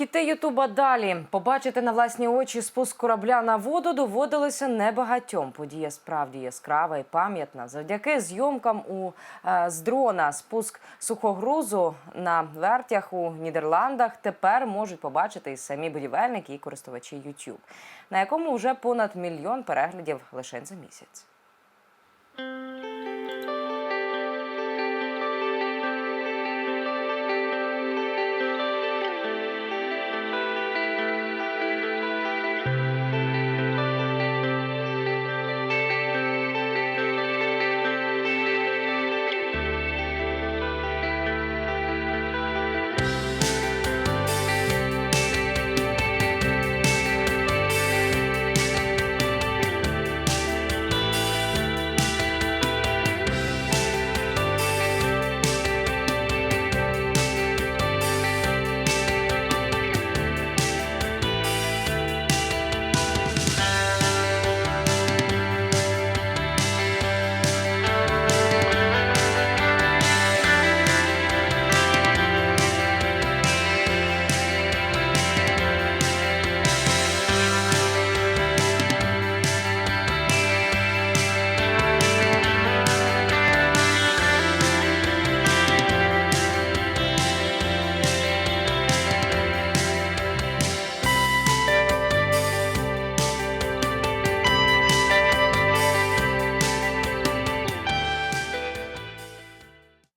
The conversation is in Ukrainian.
Хіти Ютуба далі побачити на власні очі спуск корабля на воду доводилося небагатьом. Подія справді яскрава і пам'ятна. Завдяки зйомкам у е, з дрона спуск сухогрузу на вертях у Нідерландах тепер можуть побачити і самі будівельники і користувачі YouTube, на якому вже понад мільйон переглядів лише за місяць.